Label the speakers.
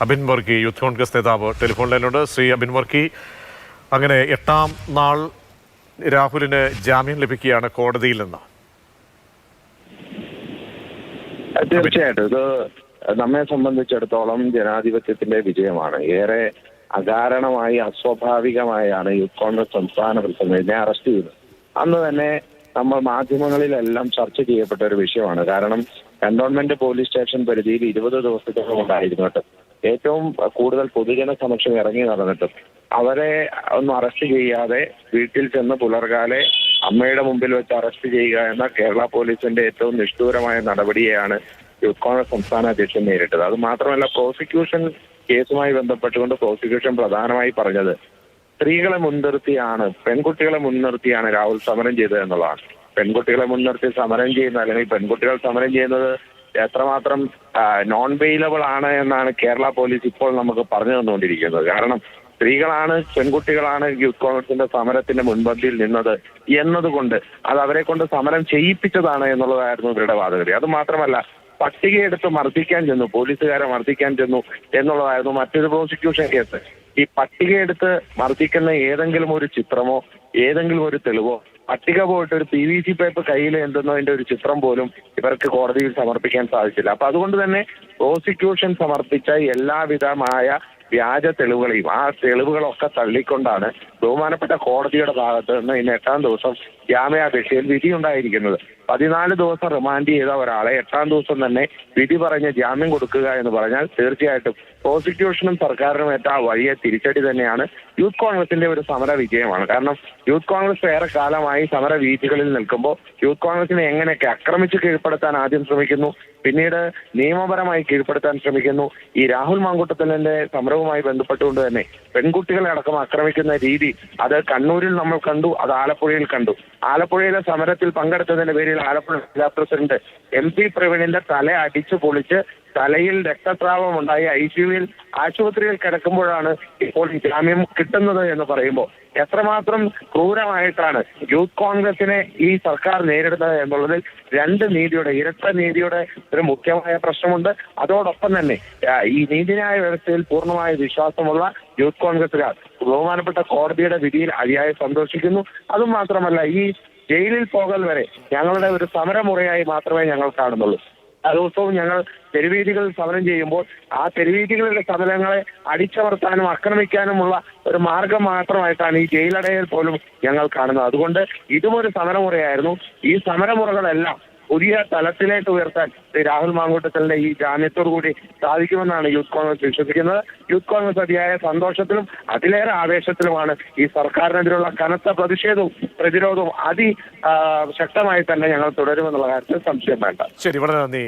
Speaker 1: Abin Varkey youth Congress നേതാവ് telephone ലൈനിലുണ്ട്. ശ്രീ അബിൻ വർക്കി അങ്ങനെ എട്ടാം നാൾ രാഹുലിന് ജാമ്യം ലഭിക്കുകയാണ് കോടതിയിൽ നിന്ന്.
Speaker 2: തീർച്ചയായിട്ടും. ഇത് നമ്മെ സംബന്ധിച്ചിടത്തോളം ജനാധിപത്യത്തിന്റെ വിജയമാണ്. ഏറെ അകാരണമായി അസ്വാഭാവികമായാണ് യൂത്ത് കോൺഗ്രസ് സംസ്ഥാന പ്രസിഡന്റിനെ അറസ്റ്റ് ചെയ്തത്. അന്ന് തന്നെ നമ്മൾ മാധ്യമങ്ങളിലെല്ലാം ചർച്ച ചെയ്യപ്പെട്ട ഒരു വിഷയമാണ്. കാരണം കന്റോൺമെന്റ് പോലീസ് സ്റ്റേഷൻ പരിധിയിൽ ഇരുപത് ദിവസത്തോളം ഉണ്ടായിരുന്നു കേട്ടോ. ഏറ്റവും കൂടുതൽ പൊതുജന സമക്ഷം ഇറങ്ങി നടന്നിട്ടും അവരെ ഒന്നും അറസ്റ്റ് ചെയ്യാതെ വീട്ടിൽ ചെന്ന് പുലർകാലെ അമ്മയുടെ മുമ്പിൽ വെച്ച് അറസ്റ്റ് ചെയ്യുക എന്ന കേരള പോലീസിന്റെ ഏറ്റവും നിഷ്ഠൂരമായ നടപടിയെയാണ് യൂത്ത് കോൺഗ്രസ് സംസ്ഥാന അധ്യക്ഷൻ നേരിട്ടത്. അത് മാത്രമല്ല പ്രോസിക്യൂഷൻ കേസുമായി ബന്ധപ്പെട്ടുകൊണ്ട് പ്രോസിക്യൂഷൻ പ്രധാനമായി പറഞ്ഞത് സ്ത്രീകളെ മുൻനിർത്തിയാണ് പെൺകുട്ടികളെ മുൻനിർത്തിയാണ് രാഹുൽ സമരം ചെയ്തത് എന്നുള്ളതാണ്. പെൺകുട്ടികളെ മുൻനിർത്തി സമരം ചെയ്യുന്ന അല്ലെങ്കിൽ പെൺകുട്ടികൾ സമരം ചെയ്യുന്നത് എത്രമാത്രം നോൺ വെയിലബിൾ ആണ് എന്നാണ് കേരള പോലീസ് ഇപ്പോൾ നമുക്ക് പറഞ്ഞു തന്നുകൊണ്ടിരിക്കുന്നത്. കാരണം സ്ത്രീകളാണ് പെൺകുട്ടികളാണ് യൂത്ത് കോൺഗ്രസിന്റെ സമരത്തിന്റെ മുൻപന്തിയിൽ നിന്നത് എന്നതുകൊണ്ട് അത് അവരെ കൊണ്ട് സമരം ചെയ്യിപ്പിച്ചതാണ് എന്നുള്ളതായിരുന്നു ഇവരുടെ വാദഗതി. അത് മാത്രമല്ല പട്ടികയെടുത്ത് മർദ്ദിക്കാൻ ചെന്നു പോലീസുകാരെ മർദ്ദിക്കാൻ ചെന്നു എന്നുള്ളതായിരുന്നു മറ്റൊരു പ്രോസിക്യൂഷൻ കേസ് ഈ പട്ടികയെടുത്ത് മർദ്ദിക്കുന്ന ഏതെങ്കിലും ഒരു ചിത്രമോ ഏതെങ്കിലും ഒരു തെളിവോ പട്ടിക പോയിട്ട് ഒരു പി വി സി പേപ്പർ കയ്യിൽ എന്തെന്നതിന്റെ ഒരു ചിത്രം പോലും ഇവർക്ക് കോടതിയിൽ സമർപ്പിക്കാൻ സാധിച്ചില്ല. അപ്പൊ അതുകൊണ്ട് തന്നെ പ്രോസിക്യൂഷൻ സമർപ്പിച്ച എല്ലാവിധമായ വ്യാജ തെളിവുകളെയും ആ തെളിവുകളൊക്കെ തള്ളിക്കൊണ്ടാണ് ബഹുമാനപ്പെട്ട കോടതിയുടെ ഭാഗത്ത് നിന്ന് ഇന്ന് എട്ടാം ദിവസം ജാമ്യാപേക്ഷയിൽ വിധി ഉണ്ടായിരിക്കുന്നത്. പതിനാല് ദിവസം റിമാൻഡ് ചെയ്ത ഒരാളെ എട്ടാം ദിവസം തന്നെ വിധി പറഞ്ഞ് ജാമ്യം കൊടുക്കുക എന്ന് പറഞ്ഞാൽ തീർച്ചയായിട്ടും പ്രോസിക്യൂഷനും സർക്കാരിനും ഏറ്റ വലിയ തിരിച്ചടി തന്നെയാണ് യൂത്ത് കോൺഗ്രസിന്റെ ഒരു സമര വിജയമാണ്. കാരണം യൂത്ത് കോൺഗ്രസ് ഏറെ കാലമായി സമര വീഥികളിൽ നിൽക്കുമ്പോൾ യൂത്ത് കോൺഗ്രസിനെ എങ്ങനെയൊക്കെ ആക്രമിച്ച് കീഴ്പ്പെടുത്താൻ ആദ്യം ശ്രമിക്കുന്നു പിന്നീട് നിയമപരമായി കീഴ്പ്പെടുത്താൻ ശ്രമിക്കുന്നു ഈ രാഹുൽ മാങ്കൂട്ടത്തലിന്റെ സമരവുമായി ബന്ധപ്പെട്ടുകൊണ്ട് തന്നെ പെൺകുട്ടികളെ അടക്കം ആക്രമിക്കുന്ന രീതി അത് കണ്ണൂരിൽ നമ്മൾ കണ്ടു അത് ആലപ്പുഴയിൽ കണ്ടു. ആലപ്പുഴയിലെ സമരത്തിൽ പങ്കെടുത്തതിന്റെ പേരിൽ ആലപ്പുഴ ജില്ലാ പ്രസിഡന്റ് എം പി പ്രവീണിന്റെ തല അടിച്ചു പൊളിച്ച് തലയിൽ രക്തസ്രാവം ഉണ്ടായി. ഐ സിയുവിൽ ആശുപത്രിയിൽ കിടക്കുമ്പോഴാണ് ഇപ്പോൾ ജാമ്യം കിട്ടുന്നത് എന്ന് പറയുമ്പോൾ. എത്രമാത്രം ക്രൂരമായിട്ടാണ് യൂത്ത് കോൺഗ്രസിനെ ഈ സർക്കാർ നേരിടുന്നത് എന്നുള്ളതിൽ രണ്ട് നീതിയുടെ ഇരട്ട നീതിയുടെ ഒരു മുഖ്യമായ പ്രശ്നമുണ്ട്. അതോടൊപ്പം തന്നെ ഈ നീതിന്യായ വ്യവസ്ഥയിൽ പൂർണമായ വിശ്വാസമുള്ള യൂത്ത് കോൺഗ്രസുകാർ ബഹുമാനപ്പെട്ട കോടതിയുടെ വിധിയിൽ അതിയായി സന്തോഷിക്കുന്നു. അതും മാത്രമല്ല ഈ ജയിലിൽ പോകൽ വരെ ഞങ്ങളുടെ ഒരു സമരമുറയായി മാത്രമേ ഞങ്ങൾ കാണുന്നുള്ളൂ. ദിവസവും ഞങ്ങൾ തെരുവീതികൾ സമരം ചെയ്യുമ്പോൾ ആ തെരുവീതികളുടെ സമരങ്ങളെ അടിച്ചമർത്താനും ആക്രമിക്കാനുമുള്ള ഒരു മാർഗം മാത്രമായിട്ടാണ് ഈ ജയിലടയിൽ പോലും ഞങ്ങൾ കാണുന്നത്. അതുകൊണ്ട് ഇതും ഒരു സമരമുറയായിരുന്നു. ഈ സമരമുറകളെല്ലാം പുതിയ തലത്തിലേക്ക് ഉയർത്താൻ രാഹുൽ മാങ്കൂട്ടത്തലിന്റെ ഈ ജാമ്യത്തോടു കൂടി സാധിക്കുമെന്നാണ് യൂത്ത് കോൺഗ്രസ് വിശ്വസിക്കുന്നത്. യൂത്ത് കോൺഗ്രസ് അതിയായ സന്തോഷത്തിലും അതിലേറെ ആവേശത്തിലുമാണ് ഈ സർക്കാരിനെതിരെയുള്ള കനത്ത പ്രതിഷേധവും പ്രതിരോധവും അതി ശക്തമായി തന്നെ ഞങ്ങൾ തുടരുമെന്നുള്ള കാര്യത്തിൽ സംശയം വേണ്ട.
Speaker 1: ശരി വളരെ നന്ദി.